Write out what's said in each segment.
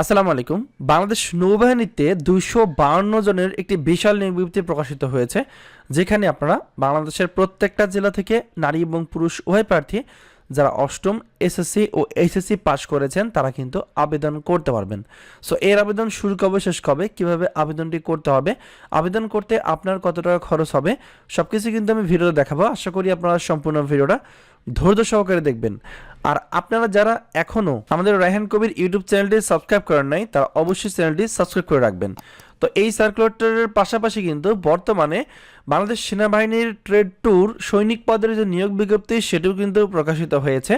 আসসালামু আলাইকুম। বাংলাদেশ নৌবাহিনীতে দুইশো বাউন্ন জনের একটি বিশাল নিয়োগ প্রকাশিত হয়েছে, যেখানে আপনারা বাংলাদেশের প্রত্যেকটা জেলা থেকে নারী এবং পুরুষ উভয় প্রার্থী যারা অষ্টম এসএসসি ও এইচএসসি পাশ করেছেন, তারা কিন্তু আবেদন করতে পারবেন। সো এর আবেদন শুরু কবে, শেষ কবে, কীভাবে আবেদনটি করতে হবে, আবেদন করতে আপনার কত টাকা খরচ হবে সব কিছু কিন্তু আমি ভিডিওতে দেখাবো। আশা করি আপনারা সম্পূর্ণ ভিডিওটা ধৈর্য সহকারে দেখবেন। আর আপনারা যারা এখনও আমাদের রায়হান কবির ইউটিউব চ্যানেলটি সাবস্ক্রাইব করেন নাই, তারা অবশ্যই চ্যানেলটি সাবস্ক্রাইব করে রাখবেন। তো এই সার্কুলেটরের পাশাপাশি কিন্তু বর্তমানে বাংলাদেশ সেনাবাহিনীর ট্রেড ট্যুর সৈনিক পদের যে নিয়োগ বিজ্ঞপ্তি, সেটিও কিন্তু প্রকাশিত হয়েছে,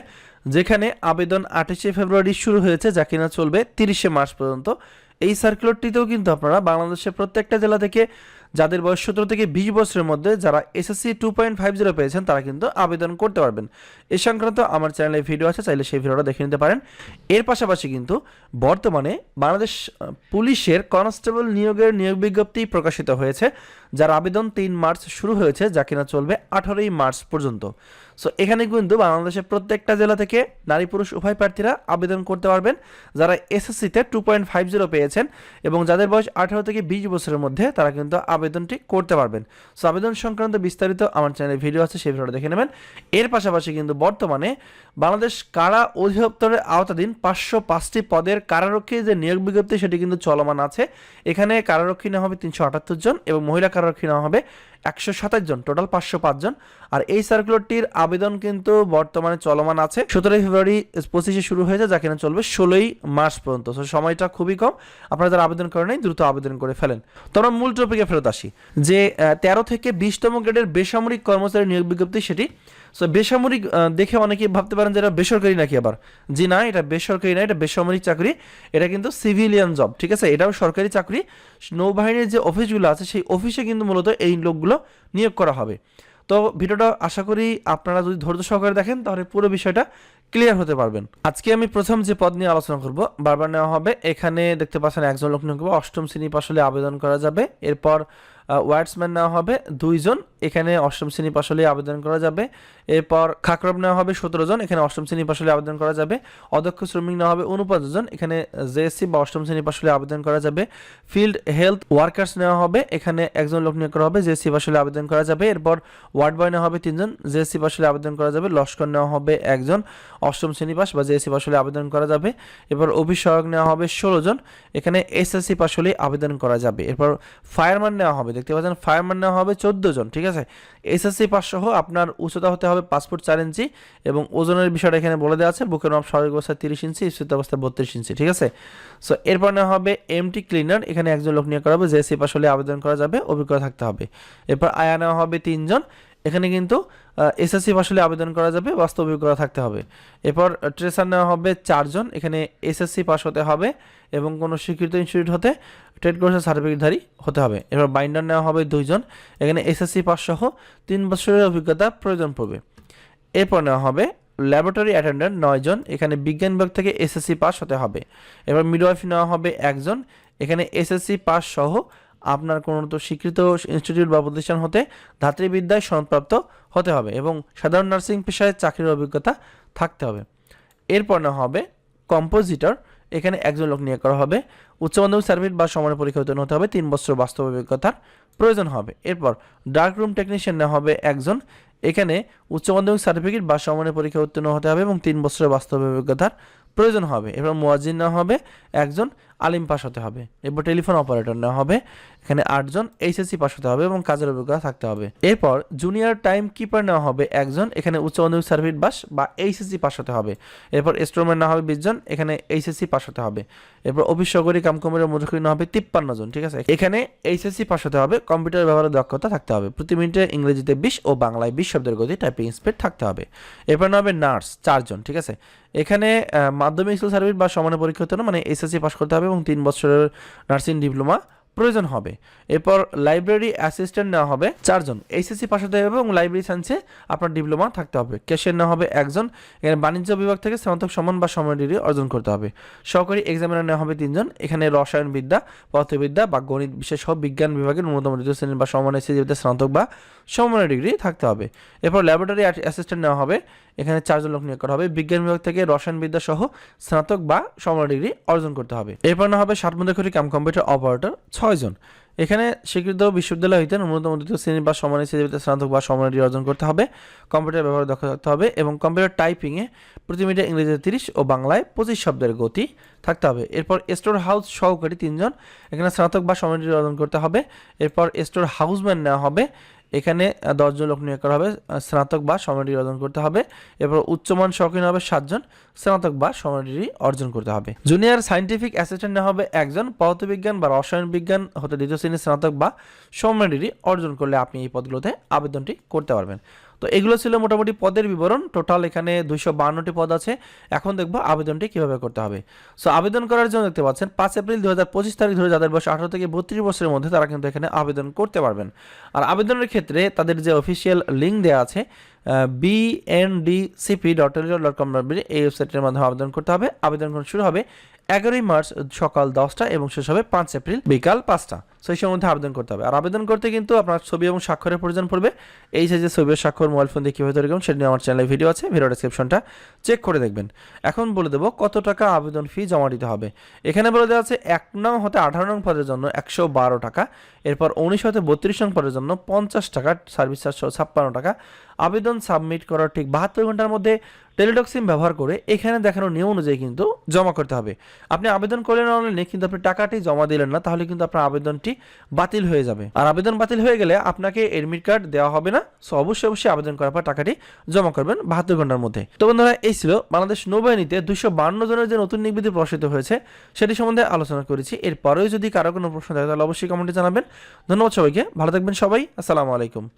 যেখানে আবেদন আঠাশে ফেব্রুয়ারি শুরু হয়েছে, যা কিনা চলবে তিরিশে মার্চ পর্যন্ত। এই সার্কুলারটিতেও কিন্তু আপনারা বাংলাদেশের প্রত্যেকটা জেলা থেকে যাদের বয়স সতেরো থেকে বিশ বছরের মধ্যে যারা SSC two point five zero পেয়েছেন, তারা কিন্তু আবেদন করতে পারবেন। এ সংক্রান্ত আমার চ্যানেলে ভিডিও আছে, চাইলে সেই ভিডিওটা দেখে নিতে পারেন। এর পাশাপাশি কিন্তু বর্তমানে বাংলাদেশ পুলিশের কনস্টেবল নিয়োগের নিয়োগ বিজ্ঞপ্তি প্রকাশিত হয়েছে, যার আবেদন তিন মার্চ শুরু হয়েছে, যা কিনা চলবে আঠারোই মার্চ পর্যন্ত। সো এখানে কিন্তু বাংলাদেশের প্রত্যেকটা জেলা থেকে নারী পুরুষ উভয় প্রার্থীরা আবেদন করতে পারবেন। যারা এসএসসিতে টু পয়েন্ট ফাইভ জিরো পেয়েছেন এবং যাদের বয়স আঠারো থেকে বিশ বছরের মধ্যে, তারা কিন্তু আবেদনটি করতে পারবেন। সো আবেদন সংক্রান্ত বিস্তারিত আমার চ্যানেলে ভিডিও আছে, সেই ভিডিওটা দেখে নেবেন। এর পাশাপাশি কিন্তু বর্তমানে বাংলাদেশ কারা অধিদপ্তরের আওতাধীন পাঁচশো পাঁচটি পদের কারারক্ষী যে নিয়োগ বিজ্ঞপ্তি, সেটি কিন্তু চলমান আছে। এখানে কারারক্ষী নেওয়া হবে তিনশো আটাত্তর জন এবং মহিলা কারারক্ষী নেওয়া হবে একশো সাতাশ জন টোটাল পাঁচশো পাঁচজন আর এই সার্কুলারটির আবেদন কিন্তু বর্তমানে চলমান আছে। সতেরোই ফেব্রুয়ারি পঁচিশে শুরু হয়েছে, যা কিনা চলবে ষোলোই মার্চ পর্যন্ত। তো সময়টা খুবই কম। আপনারা যারা আবেদন করেন নাই, দ্রুত আবেদন করে ফেলেন। তো আমরা মূল টপিকে ফেরত আসি। যে তেরো থেকে বিশতম গ্রেডের বেসামরিক কর্মচারী নিয়োগ বিজ্ঞপ্তি, সেটি সো বেসামরিক দেখে অনেকে ভাবতে পারেন যে এটা বেসরকারি নাকি আবার। জি না, এটা বেসরকারি না, এটা বেসামরিক চাকরি। এটা কিন্তু সিভিলিয়ান জব, ঠিক আছে? এটাও সরকারি চাকরি। নৌবাহিনীর যে অফিসগুলো আছে, সেই অফিসে কিন্তু মূলত এই লোকগুলো নিয়োগ করা হবে। তো ভিডিওটা আশা করি আপনারা যদি ধৈর্য সহকারে দেখেন, তাহলে পুরো বিষয়টা ক্লিয়ার হতে পারবেন। আজকে আমি প্রথম যে পদ নিয়ে আলোচনা করব, বারবার নেওয়া হবে। এখানে দেখতে পাচ্ছেন একজন লোক নিয়োগ অষ্টম শ্রেণি পাশ আবেদন করা যাবে। এরপর ওয়ার্ডসম্যান নেওয়া হবে, দুইজন। এখানে অষ্টম শ্রেণি পাশ হলে আবেদন করা যাবে। এরপর খাকরব নেওয়া হবে সতেরো জন, এখানে অষ্টম শ্রেণি পাশ হলে আবেদন করা যাবে। অদক্ষ শ্রমিক নেওয়া হবে উনপঞ্চাশ জন, এখানে জেএসসি বা অষ্টম শ্রেণি পাশ হলে আবেদন করা যাবে। ফিল্ড হেলথ ওয়ার্কার্স নেওয়া হবে, এখানে একজন লোক নিয়োগ করা হবে, জেএসসি পাশ হলে আবেদন করা যাবে। এরপর ওয়ার্ড বয় নেওয়া হবে তিনজন, জেএসসি পাশ হলে আবেদন করা যাবে, লস্কর নেওয়া হবে একজন, অষ্টম শ্রেণি পাশ বা জেএসসি পাশ হলে আবেদন করা যাবে। এরপর অভিষেক নেওয়া হবে ষোলো জন, এখানে এসএসসি পাশ হলে আবেদন করা যাবে। এরপর ফায়ারম্যান নেওয়া হবে দেখতে পাচ্ছেন ফায়ারম্যান নেওয়া হবে চোদ্দ জন, ঠিক আছে? এসএসসি পাস সহ আপনার উচ্চতা হতে হবে পাসপোর্ট চার ইঞ্চি এবং ওজনের বিষয়টা এখানে বলে দেওয়া আছে, বুকের মাপ স্বাভাবিক অবস্থায় তিরিশ ইঞ্চি, স্থিত অবস্থায় বত্রিশ ইঞ্চি, ঠিক আছে? সো এরপর নেওয়া হবে এমটি ক্লিনার এখানে একজন লোক নিয়োগ করা হবে জেএসসি পাস হলে আবেদন করা যাবে, অভিজ্ঞতা থাকতে হবে। এরপর আয়া নেওয়া হবে তিনজন এখানে কিন্তু এসএসসি পাস হলে আবেদন করা যাবে, বাস্তব অভিজ্ঞতা থাকতে হবে। এরপর ট্রেসার নেওয়া হবে চারজন, এখানে এসএসসি পাস হতে হবে এবং কোনো স্বীকৃত ইনস্টিটিউট হতে ট্রেড কোর্সের সার্টিফিকেটধারী হতে হবে। এবার বাইন্ডার নেওয়া হবে দুইজন, এখানে এসএসসি পাস সহ তিন বছরের অভিজ্ঞতা প্রয়োজন পড়বে। এরপর নেওয়া হবে ল্যাবরেটরি অ্যাটেন্ডেন্ট নয়জন, এখানে বিজ্ঞান বিভাগ থেকে এসএসসি পাস হতে হবে। এবার মিডওয়াইফ নেওয়া হবে একজন, এখানে এসএসসি পাস সহ আপনার কোনো তো স্বীকৃত ইনস্টিটিউট বা প্রতিষ্ঠান হতে ধাত্রীবিদ্যায় সনদপ্রাপ্ত হতে হবে এবং সাধারণ নার্সিং পেশায় চাকরির অভিজ্ঞতা থাকতে হবে। এরপর না হবে কম্পোজিটর, এখানে একজন লোক নিয়োগ করা হবে। উচ্চ মাধ্যমিক সার্ভিস বা সমানের পরীক্ষা উত্তীর্ণ হতে হবে, তিন বছর বাস্তব অভিজ্ঞতার প্রয়োজন হবে। এরপর ডার্ক রুম টেকনিশিয়ান নেওয়া হবে একজন, এখানে উচ্চ মাধ্যমিক সার্টিফিকেট বা সমানের পরীক্ষা উত্তীর্ণ হতে হবে এবং তিন বছরের বাস্তব অভিজ্ঞতার প্রয়োজন হবে। এরপর মোয়াজিন নেওয়া হবে, একজন আলিম পাস হতে হবে। এরপর টেলিফোন অপারেটর নেওয়া হবে, এখানে আটজন এইচএসসি পাস হতে হবে এবং কাজের অভিজ্ঞতা থাকতে হবে। এরপর জুনিয়র টাইম কিপার নেওয়া হবে একজন, এখানে উচ্চ মাধ্যমিক সার্ভিস বাস বা এইচএসসি পাস হতে হবে। এরপর স্টোরম্যান নেওয়া হবে বিশজন এখানে এইচএসসি পাস হতে হবে। এরপর অফিস সহকারী কাম হবে তিপ্পান্ন জন, ঠিক আছে? এখানে এইচএসসি পাস হতে হবে কম্পিউটার ব্যবহারের দক্ষতা থাকতে হবে, প্রতি মিনিটে ইংরেজিতে বিশ ও বাংলায় বিশ শব্দের গতি টাইপিং স্পিড থাকতে হবে। এরপর হবে নার্স চারজন ঠিক আছে? এখানে মাধ্যমিক স্কুল সার্ভিস বা সমানের পরীক্ষা হতে মানে এসএসসি পাস করতে হবে এবং তিন বছরের নার্সিং ডিপ্লোমা প্রয়োজন হবে। এরপর লাইব্রেরি অ্যাসিস্ট্যান্ট নেওয়া হবে চারজন। এইচএসসি পাশ হতে হবে এবং লাইব্রেরি সায়েন্সে আপনার ডিপ্লোমা থাকতে হবে। ক্যাশিয়ার নেওয়া হবে একজন। এখানে বাণিজ্য বিভাগ থেকে স্নাতক সমান বা সমান ডিগ্রি অর্জন করতে হবে। সহকারী এক্সামিনার নেওয়া হবে তিনজন। এখানে রসায়নবিদ্যা, পদার্থবিদ্যা বা গণিত বিশেষ সহ বিজ্ঞান বিভাগের ন্যূনতম দ্বিতীয় শ্রেণির বা সমানের সিজিপিতে স্নাতক বা সমমানের ডিগ্রি থাকতে হবে। এরপর ল্যাবরেটরি অ্যাসিস্ট্যান্ট নেওয়া হবে। এখানে চারজন লোক নিয়োগ করা হবে। বিজ্ঞান বিভাগ থেকে রসায়নবিদ্যা সহ স্নাতক বা সমান ডিগ্রি অর্জন করতে হবে। এরপর না হবে ষাট মধ্যে কাম কম্পিউটার অপারেটর ছয়জন। এখানে স্বীকৃত বিশ্ববিদ্যালয় হইতে ন্যূনতম দ্বিতীয় শ্রেণি বা সমানের শ্রেণীতে স্নাতক বা সমান অর্জন করতে হবে। কম্পিউটার ব্যবহার দক্ষ থাকতে হবে এবং কম্পিউটার টাইপিংয়ে প্রতি মিনিটে ইংরেজিতে তিরিশ ও বাংলায় পঁচিশ শব্দের গতি থাকতে হবে। এরপর স্টোর হাউস সহকারী তিনজন। এখানে স্নাতক বা সমান অর্জন করতে হবে। এরপর স্টোর হাউসম্যান নেওয়া হবে। এখানে দশজন লোক নিয়োগ করা হবে স্নাতক বা সমান ডিগ্রি অর্জন করতে হবে। এরপর উচ্চমান সহকারী হবে সাতজন, স্নাতক বা সমান ডিগ্রি অর্জন করতে হবে। জুনিয়র সায়েন্টিফিক অ্যাসিস্ট্যান্ট নেওয়া হবে একজন, পদার্থবিজ্ঞান বা রসায়ন বিজ্ঞান হতে দ্বিতীয় শ্রেণির স্নাতক বা সমান ডিগ্রি অর্জন করলে আপনি এই পদগুলোতে আবেদনটি করতে পারবেন। তো এগুলো ছিল মোটামুটি পদের বিবরণ। টোটাল এখানে দুইশো বান্নটি পদ আছে। এখন দেখব আবেদনটি কীভাবে করতে হবে। সো আবেদন করার জন্য দেখতে পাচ্ছেন, পাঁচ এপ্রিল দু হাজার পঁচিশ তারিখ ধরে যাদের বয়স আঠারো থেকে বত্রিশ বছরের মধ্যে তারা কিন্তু এখানে আবেদন করতে পারবেন। আর আবেদনের ক্ষেত্রে তাদের যে অফিসিয়াল লিঙ্ক দেওয়া আছে বিএনডিসিপি ডট ডট কম এই ওয়েবসাইটের মাধ্যমে আবেদন করতে হবে। আবেদন শুরু হবে এগারোই মার্চ সকাল দশটা এবং শেষ হবে পাঁচ এপ্রিল বিকাল পাঁচটা। সেই সময়ের মধ্যে আবেদন করতে হবে। আর আবেদন করতে কিন্তু আপনার ছবি এবং স্বাক্ষরের প্রয়োজন পড়বে। এই সাইজের ছবি স্বাক্ষর মোবাইল ফোন দিয়ে কীভাবে তৈরি করুন সেটা নিয়ে আমার চ্যানেলে ভিডিও আছে। ভিডিও ডিসক্রিপশনটা চেক করে দেখবেন। এখন বলে দেবো কত টাকা আবেদন ফি জমা দিতে হবে। এখানে বলে দেওয়া আছে এক নং হতে আঠারো নং পদের জন্য একশো বারো টাকা, এরপর উনিশ হতে বত্রিশ নং পদের জন্য পঞ্চাশ টাকা সার্ভিস চার্জ ছাপ্পান্ন টাকা। আবেদন সাবমিট করার ঠিক বাহাত্তর ঘণ্টার মধ্যে টেলিটক সিম ব্যবহার করে এখানে দেখানো নিয়ম অনুযায়ী কিন্তু জমা করতে হবে। আপনি আবেদন করলেন অনলাইনে কিন্তু আপনি টাকাটি জমা দিলেন না, তাহলে কিন্তু আপনার আবেদনটি বাতিল হয়ে যাবে। আর আবেদন বাতিল হয়ে গেলে আপনাকে এডমিট কার্ড দেওয়া হবে না সো অবশ্যই অবশ্যই আবেদন করার পর টাকাটি জমা করবেন বাহাত্তর ঘণ্টার মধ্যে। তো বন্ধুরা, এই ছিল বাংলাদেশ নৌবাহিনীতে দুশো বান্ন জনের যে নতুন নির্বিধি প্রকাশিত হয়েছে, সেটি সম্বন্ধে আলোচনা করেছি। এরপরেও যদি কারও কোনো প্রশ্ন থাকে, তাহলে অবশ্যই কমেন্টে জানাবেন। ধন্যবাদ সবাইকে, ভালো থাকবেন সবাই, আসসালামু আলাইকুম।